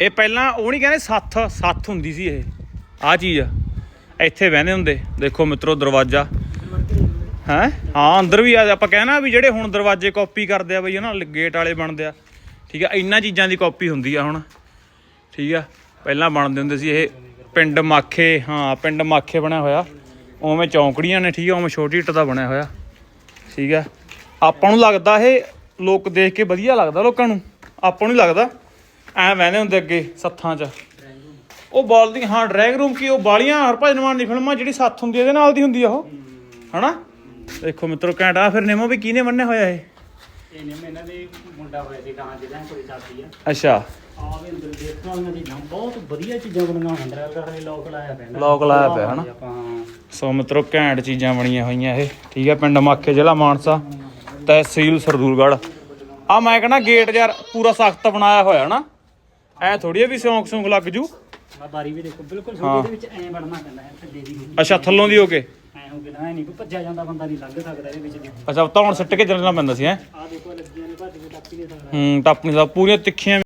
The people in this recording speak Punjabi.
ਇਹ ਪਹਿਲਾਂ ਉਹ ਨਹੀਂ ਕਹਿੰਦੇ ਸੱਥ ਸੱਥ ਹੁੰਦੀ ਸੀ ਇਹ। ਆ ਚੀਜ਼ ਇੱਥੇ ਬਹਿੰਦੇ ਹੁੰਦੇ। ਦੇਖੋ ਮਿੱਤਰੋ ਦਰਵਾਜ਼ਾ। ਹੈ? ਹਾਂ, ਅੰਦਰ ਵੀ ਆ ਆਪਾਂ ਕਹਿਣਾ ਵੀ ਜਿਹੜੇ ਹੁਣ ਦਰਵਾਜ਼ੇ ਕਾਪੀ ਕਰਦੇ ਆ ਬਈ, ਹਨਾ ਗੇਟ ਵਾਲੇ ਬਣਦੇ ਆ। ਠੀਕ ਆ, ਇੰਨਾ ਚੀਜ਼ਾਂ ਦੀ ਕਾਪੀ ਹੁੰਦੀ ਆ ਹੁਣ। ਠੀਕ ਆ? ਪਹਿਲਾਂ ਬਣਦੇ ਹੁੰਦੇ ਸੀ ਇਹ ਪਿੰਡ ਮਾਖੇ। ਹਾਂ, ਪਿੰਡ ਮਾਖੇ ਬਣਿਆ ਹੋਇਆ। ਉਵੇਂ ਚੌਂਕੜੀਆਂ ਨੇ, ਠੀਕ ਆ, ਉਵੇਂ ਛੋਟੀ ਇੱਟ ਦਾ ਬਣਿਆ ਹੋਇਆ। ਠੀਕ ਆ? ਆਪਾਂ ਨੂੰ ਲੱਗਦਾ ਇਹ ਲੋਕ ਦੇਖ ਕੇ ਵਧੀਆ ਲੱਗਦਾ ਲੋਕਾਂ ਨੂੰ। ਆਪਾਂ ਨੂੰ ਲੱਗਦਾ। ਐ ਵਹਿੰਦੇ ਹੁੰਦੇ ਅੱਗੇ ਸੱਥਾਂ 'ਚ। ਉਹ ਬਾਲ ਦੀ ਹਾਂ ਡਰੈਗ ਰੂਮ ਕੀ ਉਹ ਬਾਲੀਆਂ ਹਰਭਜਨ ਮਾਨ ਦੀ ਫਿਲਮਾਂ ਜਿਹੜੀ ਸੱਥ ਹੁੰਦੀ ਆ, ਇਹਦੇ ਨਾਲ ਦੀ ਹੁੰਦੀ ਆ ਉਹ। ਹਨਾ? ਦੇਖੋ ਮਿੱਤਰੋ ਘੈਂਟਾ ਫਿਰ ਨੇਮੋ ਵੀ ਕਿਹਨੇ ਬੰਨਿਆ ਹੋਇਆ ਇਹ? ਇਹ ਨੇ ਇਹਨਾਂ ਦੇ ਮੁੰਡਾ ਹੋਇਆ ਸੀ ਗਾਂ ਜਿਹੜਾ ਕੋਈ ਚੱਲਦੀ ਆ। ਅੱਛਾ। ਆ ਵੀ ਅੰਦਰ ਦੇਖਣ ਚੀਜ਼ਾਂ ਬਹੁਤ ਵਧੀਆ ਚੀਜ਼ਾਂ ਬਣੀਆਂ ਹੋਈਆਂ ਅੰਦਰ ਅਗਰ ਹਲੇ ਲੋਕ ਲਾਇਆ ਪਿਆ ਨਾ। ਲੋਕ ਲਾਇਆ ਪਿਆ, ਹਨਾ? ਆਪਾਂ ਹਾਂ। ਸੋ ਮਿੱਤਰੋ ਘੈਂਟ ਚੀਜ਼ਾਂ ਬਣੀਆਂ ਹੋਈਆਂ ਇਹ। ਠੀਕ ਹੈ ਪਿੰਡ ਮਾਖੇ ਜ਼ਿਲ੍ਹਾ ਮਾਨਸਾ ਤਹਿਸੀਲ ਸਰਦੂਲਗੜ੍ਹ। ਆ ਮੈਂ ਕਹਿੰਦਾ ਗੇਟ ਯਾਰ ਪੂਰਾ ਸਖਤ ਬਣਾਇਆ ਹੋਇਆ ਨਾ ਐ ਥੋੜੀ ਵੀ ਸਿਉਂਕ ਸਿਉਂਕ ਲੱਗ ਜੂ। ਬਾਰੀ ਵੀ ਦੇਖੋ ਬਿਲਕੁਲ। ਛੋਟੀ ਦੇ ਵਿੱਚ ਐਂ ਵੜਨਾ ਪੈਂਦਾ ਹੈ ਥੱਲੇ ਦੀ ਅੱਛਾ ਥੱਲੋਂ ਦੀ ਹੋ ਕੇ? ਐਂ ਹੋ ਕੇ ਨਾ ਐਂ ਨਹੀਂ ਕੋਈ ਭੱਜਿਆ ਜਾਂਦਾ ਬੰਦਾ ਨਹੀਂ ਲੰਘ ਸਕਦਾ ਇਹਦੇ ਵਿੱਚ ਦੇਖੋ ਅੱਛਾ ਧੌਣ ਸਿੱਟ ਕੇ ਚੱਲਣਾ ਪੈਂਦਾ ਸੀ ਹੈ? ਆਹ ਦੇਖੋ ਲੱਗੀਆਂ ਨੇ ਭੱਜ ਕੇ ਟੱਪ ਹੀ ਨਹੀਂ ਸਕਦਾ। ਹੂੰ ਟੱਪ ਨਹੀਂ ਸਕਦਾ ਪੂਰੀਆਂ ਤਿੱਖੀਆਂ